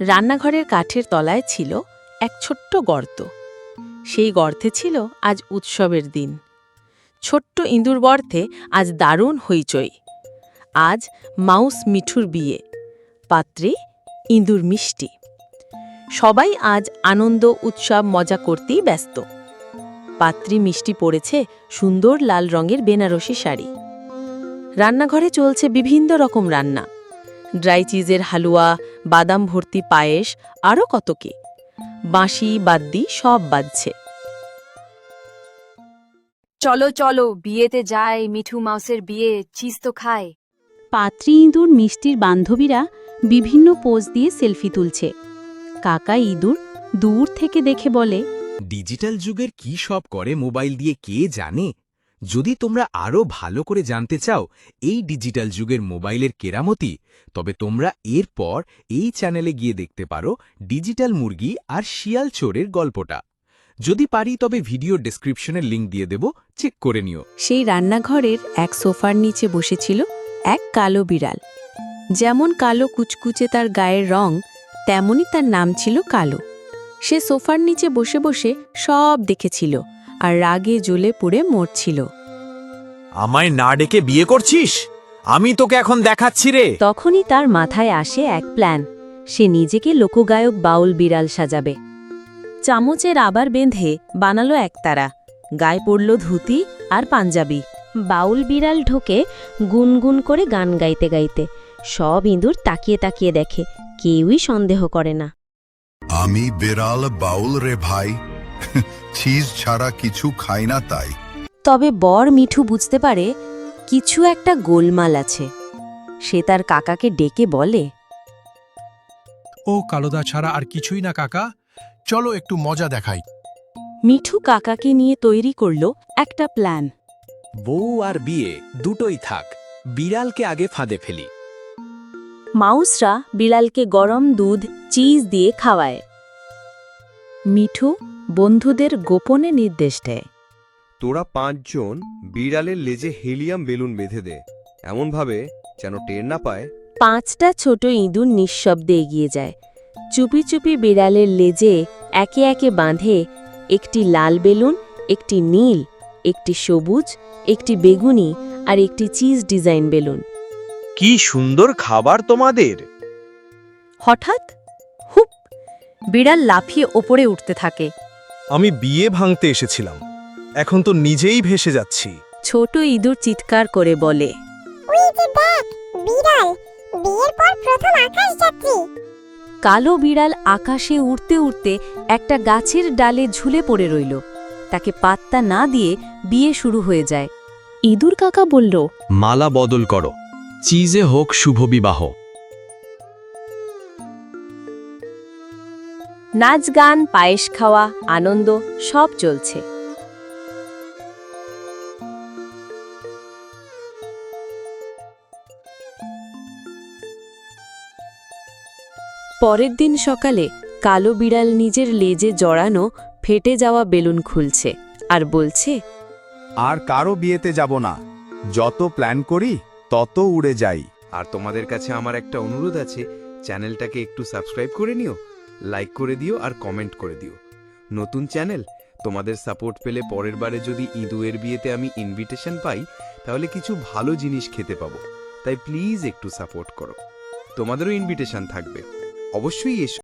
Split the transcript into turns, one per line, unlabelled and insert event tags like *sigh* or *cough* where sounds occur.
রান্নাঘরের কাঠের তলায় ছিল এক ছোট্ট গর্ত। সেই গর্তে ছিল আজ উৎসবের দিন। ছোট্ট ইঁদুর গর্তে আজ দারুণ হইচই। আজ মাউস মিঠুর বিয়ে, পাত্রে ইঁদুর মিষ্টি। সবাই আজ আনন্দ, উৎসব, মজা করতেই ব্যস্ত। পাত্রী মিষ্টি পরেছে সুন্দর লাল রঙের বেনারসি শাড়ি। রান্নাঘরে চলছে বিভিন্ন রকম রান্না। ড্রাই চিজের হালুয়া বাদাম ভর্তি পায়েস আরও কত কি। বাঁশি বাদ্যি সব বাজছে।
চলো চলো বিয়েতে যায় মিঠু মাউসের বিয়ে চিজ তো খায়।
পাত্রী ইঁদুর মিষ্টির বান্ধবীরা বিভিন্ন পোজ দিয়ে সেলফি তুলছে। কাকা ইঁদুর দূর থেকে দেখে বলে
ডিজিটাল যুগের কি সব করে মোবাইল দিয়ে কে জানে? যদি তোমরা আরও ভালো করে জানতে চাও এই ডিজিটাল যুগের মোবাইলের কেরামতি, তবে তোমরা এরপর এই চ্যানেলে গিয়ে দেখতে পারো ডিজিটাল মুরগি আর শিয়াল চোরের গল্পটা। যদি পারি, তবে ভিডিও ডেসক্রিপশনের লিঙ্ক দিয়ে দেব, চেক করে নিও।
সেই রান্নাঘরের এক সোফার নিচে বসেছিল এক কালো বিড়াল। যেমন কালো কুচকুচে তার গায়ের রং, তেমনই তার নাম ছিল কালো। সে সোফার নিচে বসে বসে সব দেখেছিল আর রাগে জ্বলে পুড়ে মরছিল।
আমায় না ডেকে বিয়ে করছিস? আমি তোকে এখন দেখাচ্ছি রে।
তখনই তার মাথায় আসে এক প্ল্যান। সে নিজেকে লোকগায়ক বাউল বিড়াল সাজাবে। চামচের আবার বেঁধে বানালো একতারা। গায়ে পড়ল ধুতি আর পাঞ্জাবি। বাউল বিড়াল ঢোকে গুনগুন করে গান গাইতে গাইতে। সব ইঁদুর তাকিয়ে তাকিয়ে দেখে কেউই সন্দেহ করে না।
আমি বেড়াল বাউল রে ভাই। *laughs* চিজ ছাড়া কিছু খাই না তাই।
তবে বর মিঠু বুঝতে পারে কিছু একটা গোলমাল আছে। সে তার কাকাকে ডেকে বলে
ও কালোদা ছাড়া আর কিছুই না কাকা চলো একটু মজা দেখাই।
মিঠু কাকাকে নিয়ে তৈরি করল একটা প্ল্যান।
বউ আর বিয়ে দুটোই থাক বিড়ালকে আগে ফাঁদে ফেলি।
মাউসরা বিড়ালকে গরম দুধ চিজ দিয়ে খাওয়ায়।
মিঠু বন্ধুদের গোপনে নির্দেশ দেয়।
তোরা পাঁচজন বিড়ালের লেজে হিলিয়াম বেলুন বেঁধে দে। এমনভাবে যেন টের না পায়।
পাঁচটা ছোট ইঁদুর নিঃশব্দে এগিয়ে যায়। চুপি চুপি বিড়ালের লেজে একে একে বাঁধে একটি লাল বেলুন একটি নীল একটি সবুজ একটি বেগুনি আর একটি চিজ ডিজাইন বেলুন।
কি সুন্দর খাবার তোমাদের!
হঠাৎ হুপ! বিড়াল লাফিয়ে ওপরে উঠতে থাকে।
আমি বিয়ে ভাঙতে এসেছিলাম। এখন তো নিজেই ভেসে যাচ্ছি।
ছোট ইঁদুর চিৎকার করে বলে কালো বিড়াল আকাশে উড়তে উড়তে একটা গাছের ডালে ঝুলে পড়ে রইল। তাকে পাত্তা না দিয়ে বিয়ে শুরু হয়ে যায়। ইঁদুর কাকা বলল
মালা বদল করো। চিজে হোক শুভ বিবাহ।
নাচ গান পায়েস খাওয়া আনন্দ সব চলছে। পরের দিন সকালে কালো বিড়াল নিজের লেজে জড়ানো ফেটে যাওয়া বেলুন খুলছে আর বলছে
আর কারও বিয়েতে যাব না। যত প্ল্যান করি তত উড়ে যাই।
আর তোমাদের কাছে আমার একটা অনুরোধ আছে চ্যানেলটাকে একটু সাবস্ক্রাইব করে নিও লাইক করে দিও আর কমেন্ট করে দিও। নতুন চ্যানেল তোমাদের সাপোর্ট পেলে পরের বারে যদি ইঁদুয়ের বিয়েতে আমি ইনভিটেশন পাই তাহলে কিছু ভালো জিনিস খেতে পাবো। তাই প্লিজ একটু সাপোর্ট করো। তোমাদেরও ইনভিটেশন থাকবে। অবশ্যই এসো।